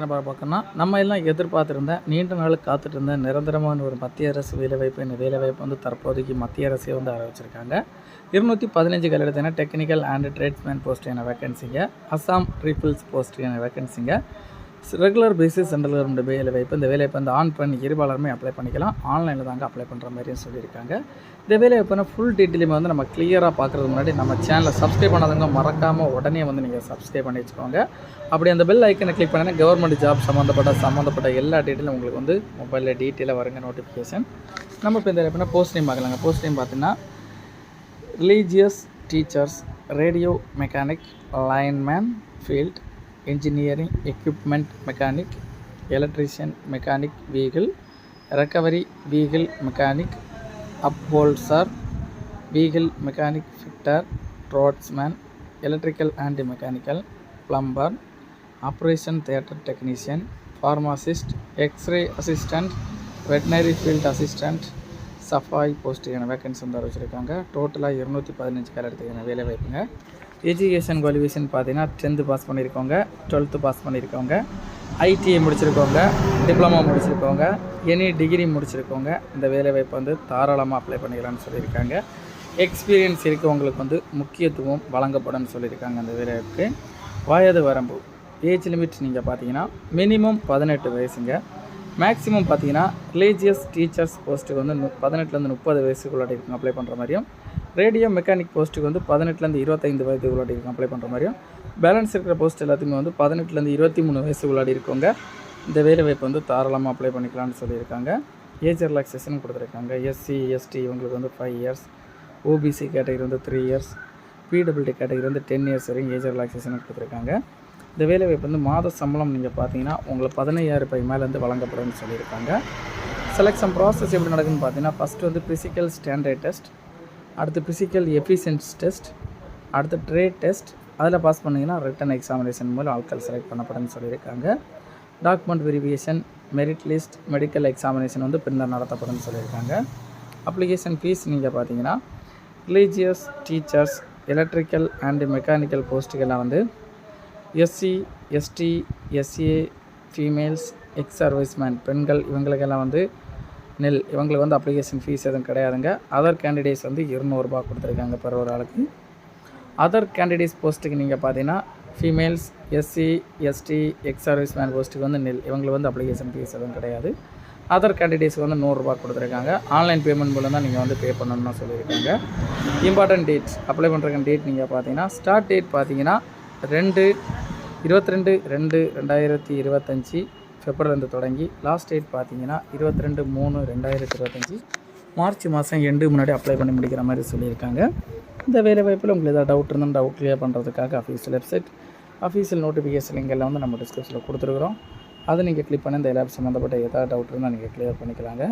நம்ம பார்க்கணும்னா நம்ம எல்லாம் எதிர்பார்த்துருந்த நீண்ட நாள் காத்துட்டு இருந்த நிரந்தரமான ஒரு மத்திய அரசு வேலைவாய்ப்பு இந்த வேலைவாய்ப்பு வந்து தற்போதைக்கு மத்திய அரசே வந்து ஆரம்பிச்சிருக்காங்க. இருநூற்றி பதினஞ்சு கல்விடத்தின டெக்னிக்கல் அண்ட் ட்ரேட்ஸ்மேன் போஸ்ட் என வேக்கன்சிங்க அசாம் ட்ரிபிள்ஸ் போஸ்ட் என வேக்கன்சிங்க ரெகுலர் பேசிஸ் சென்ட்ரல் கவர்மெண்ட் வேலைவாய்ப்பு இந்த வேலைவாய்ப்பு வந்து ஆன் பண்ணி இருபாலருமே அப்ளை பண்ணிக்கலாம். ஆன்லைனில் தாங்க அப்ளை பண்ணுற மாதிரியும் சொல்லியிருக்காங்க. இந்த வேலைவாய்ப்புனா ஃபுல் டீட்டெயிலுமே வந்து நம்ம கிளியராக பார்க்குறதுக்கு முன்னாடி நம்ம சேனலை சப்ஸ்கிரைப் பண்ணாதவங்க மறக்காமல் உடனே வந்து நீங்கள் சப்ஸ்கிரைப் பண்ணி வச்சுக்கோங்க. அப்படி அந்த பெல் ஐக்கனை கிளிக் பண்ணினா கவர்மெண்ட் ஜாப் சம்மந்தப்பட்ட சம்மந்தப்பட்ட எல்லா டீட்டெயிலும் உங்களுக்கு வந்து மொபைலில் டீட்டெயிலாக வருங்க நோட்டிஃபிகேஷன் நம்ம இப்போ இந்த எப்படின்னா போஸ்ட் நேம் பார்க்கலாங்க. போஸ்ட் நேம் பார்த்தீங்கன்னா religious teachers radio mechanic lineman field engineering equipment mechanic electrician mechanic vehicle recovery vehicle mechanic upholsterer vehicle mechanic fitter roadsman electrical and mechanical plumber operation theatre technician pharmacist x ray assistant veterinary field assistant சஃபாய் போஸ்ட்டுக்கான vacancy வந்து வச்சுருக்காங்க டோட்டலாக இருநூற்றி பதினஞ்சு பேர் எடுத்துக்கான வேலை வாய்ப்புங்க எஜுகேஷன் குவாலிஃபிகேஷன் பார்த்தீங்கன்னா டென்த்து பாஸ் பண்ணியிருக்கவங்க டுவெல்த்து பாஸ் பண்ணியிருக்கவங்க ஐடிஐ முடிச்சிருக்கவங்க டிப்ளமா முடிச்சிருக்கவங்க எனி டிகிரி முடிச்சிருக்கவங்க இந்த வேலைவாய்ப்பு வந்து தாராளமாக அப்ளை பண்ணிக்கலாம்னு சொல்லியிருக்காங்க. எக்ஸ்பீரியன்ஸ் இருக்கவங்களுக்கு வந்து முக்கியத்துவம் வழங்கப்படும்னு சொல்லியிருக்காங்க அந்த வேலைவாய்ப்புக்கு வயது வரம்பு ஏஜ் லிமிட் நீங்கள் பார்த்தீங்கன்னா மினிமம் பதினெட்டு வயசுங்க. மேக்ஸிமம் பார்த்தீங்கன்னா ரிலீஜியஸ் டீச்சர்ஸ் போஸ்ட்டுக்கு வந்து பதினெட்டுலேருந்து முப்பது வயசுக்குள்ளாடி இருக்கும் அப்ளை பண்ணுற மாதிரியும் ரேடியோ மெக்கானிக் போஸ்ட்டுக்கு வந்து பதினெட்டுலேருந்து இருபத்தைந்து வயதுக்குள்ளாடி இருக்கும் அப்ளை பண்ணுற மாதிரியும். பேலன்ஸ் இருக்கிற போஸ்ட் எல்லாத்துக்குமே வந்து பதினெட்டுலேருந்து இருபத்தி மூணு வயசுக்குள்ளாடி இருக்கவங்க இந்த வேலை வாய்ப்பு வந்து தாராளமாக அப்ளை பண்ணிக்கலாம்னு சொல்லியிருக்காங்க. ஏஜ் ரிலாக்ஸேஷன் கொடுத்துருக்காங்க. எஸ்சி எஸ்டி இவங்களுக்கு வந்து ஃபைவ் இயர்ஸ் ஓபிசி கேட்டகரி வந்து த்ரீ இயர்ஸ் பிடபிள்டி கேட்டகரி வந்து டென் இயர்ஸ் வரைக்கும் ஏஜ் ரிலாக்ஸேஷன் கொடுத்துருக்காங்க. இந்த வேலைவாய்ப்பு வந்து மாத சம்பளம் நீங்கள் பார்த்தீங்கன்னா உங்களுக்கு பதினையாயிரம் ரூபாய் மேலேருந்து வழங்கப்படும்னு சொல்லியிருக்காங்க. செலெக்ஷன் ப்ராசஸ் எப்படி நடக்குதுன்னு பார்த்தீங்கன்னா ஃபஸ்ட்டு வந்து ஃபிசிக்கல் ஸ்டாண்டர்ட் டெஸ்ட் அடுத்து ஃபிசிக்கல் எஃபிஷியன்ஸ் டெஸ்ட் அடுத்து ட்ரேட் டெஸ்ட் அதில் பாஸ் பண்ணிங்கன்னா ரிட்டன் எக்ஸாமினேஷன் மூலம் ஆட்கள் செலக்ட் பண்ணப்படும்னு சொல்லியிருக்காங்க. Document verification merit list medical examination வந்து பின்னர் நடத்தப்படும்னு சொல்லியிருக்காங்க. அப்ளிகேஷன் ஃபீஸ் நீங்கள் பார்த்தீங்கன்னா religious teachers electrical and mechanical போஸ்ட்டுக்கெல்லாம் வந்து SC ST SA females ex serviceman பெண்கள் இவங்களுக்கெல்லாம் வந்து நெல் இவங்களுக்கு வந்து அப்ளிகேஷன் ஃபீஸ் எதுவும் கிடையாதுங்க. அதர் கேண்டிடேட்ஸ் வந்து இருநூறுபா கொடுத்துருக்காங்க per ஒரு ஆளுக்கு. அதர் கேண்டிடேட்ஸ் போஸ்ட்டுக்கு நீங்கள் பார்த்தீங்கன்னா females SC ST ex service man போஸ்ட்டுக்கு வந்து நெல் இவங்களுக்கு வந்து அப்ளிகேஷன் ஃபீஸ் எதுவும் கிடையாது. அதர் கேண்டிடேட்ஸ்க்கு வந்து நூறுரூபா கொடுத்துருக்காங்க. ஆன்லைன் பேமெண்ட் மூலம் தான் நீங்கள் வந்து பே பண்ணணும்னு சொல்லியிருக்காங்க. இம்பார்ட்டன்ட் டேட் அப்ளை பண்ணுறதுக்கு டேட் நீங்கள் பார்த்தீங்கன்னா ஸ்டார்ட் டேட் பார்த்தீங்கன்னா ரெண்டு இருபத்தி ரெண்டு ரெண்டு ரெண்டாயிரத்தி இருபத்தஞ்சி ஃபெப்ரவரிலேருந்து தொடங்கி லாஸ்ட் டேட் பார்த்தீங்கன்னா இருபத்தி ரெண்டு மூணு ரெண்டாயிரத்தி இருபத்தஞ்சி. மார்ச் மாதம் எண்டு முன்னாடி அப்ளை பண்ணி முடிக்கிற மாதிரி சொல்லியிருக்காங்க. இந்த வேலை வாய்ப்பில் உங்களுக்கு ஏதாவது டவுட் இருந்தால் டவுட் கிளியர் பண்ணுறதுக்காக அஃபீஷியல் வெப்சைட் அஃபீஷியல் நோட்டிஃபிகேஷன் லிங்கெல்லாம் வந்து நம்ம டிஸ்கிரிப்ஷனில் கொடுத்துருக்குறோம். அதை நீங்கள் கிளிக் பண்ணி இந்த லேப் சம்மந்தப்பட்ட ஏதாவது டவுட் இருந்தால் நீங்கள் கிளியர் பண்ணிக்கலாங்க.